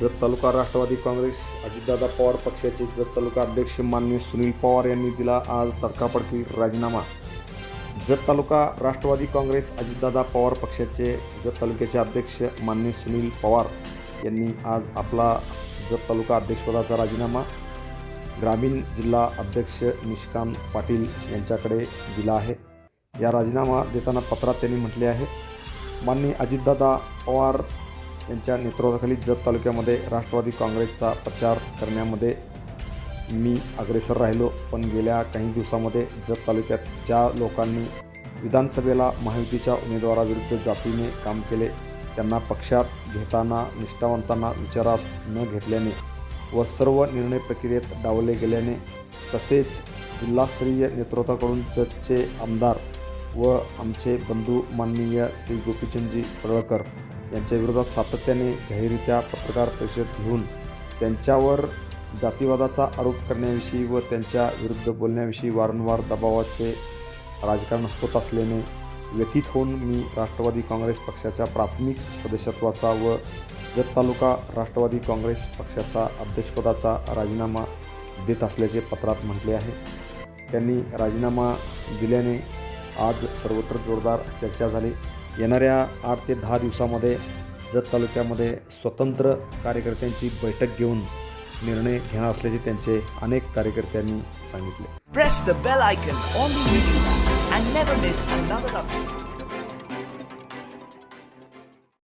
जत तालुका राष्ट्रवादी काँग्रेस अजितदादा पवार पक्षाचे जत तालुका अध्यक्ष माननीय सुनील पवार यांनी दिला आज तडकापडकी राजीनामा. जत तालुका राष्ट्रवादी काँग्रेस अजितदादा पवार पक्षाचे जत तालुक्याचे अध्यक्ष माननीय सुनील पवार यांनी आज आपला जत तालुका अध्यक्षपदाचा राजीनामा ग्रामीण जिल्हा अध्यक्ष निष्कांत पाटील यांच्याकडे दिला आहे. या राजीनामा देताना पत्रात त्यांनी म्हटले आहे माननीय अजितदादा पवार यांच्या नेतृत्वाखाली जत तालुक्यामध्ये राष्ट्रवादी काँग्रेसचा प्रचार करण्यामध्ये मी अग्रेसर राहिलो. पण गेल्या काही दिवसामध्ये जत तालुक्यात ज्या लोकांनी विधानसभेला महायुतीच्या उमेदवाराविरुद्ध जातीने काम केले. त्यांना पक्षात घेताना निष्ठावंतांना विचारात न घेतल्याने व सर्व निर्णय प्रक्रियेत डावले गेल्याने तसेच जिल्हास्तरीय नेतृत्वाकडून जतचे आमदार व आमचे बंधू माननीय श्री गोपीचंदजी पडळकर यांच्या विरोधात सातत्याने जाहीररित्या पत्रकार परिषद घेऊन त्यांच्यावर जातीवादाचा आरोप करण्याविषयी व त्यांच्या विरुद्ध बोलण्याविषयी वारंवार दबावाचे राजकारण होत असल्याने व्यथित होऊन मी राष्ट्रवादी काँग्रेस पक्षाच्या प्राथमिक सदस्यत्वाचा व जत तालुका राष्ट्रवादी काँग्रेस पक्षाचा अध्यक्षपदाचा राजीनामा देत असल्याचे पत्रात म्हटले आहे. त्यांनी राजीनामा दिल्याने आज सर्वत्र जोरदार चर्चा झाली. येणाऱ्या आठ ते दहा दिवसामध्ये जत तालुक्यामध्ये स्वतंत्र कार्यकर्त्यांची बैठक घेऊन निर्णय घेणार असल्याचे त्यांचे अनेक कार्यकर्त्यांनी सांगितले.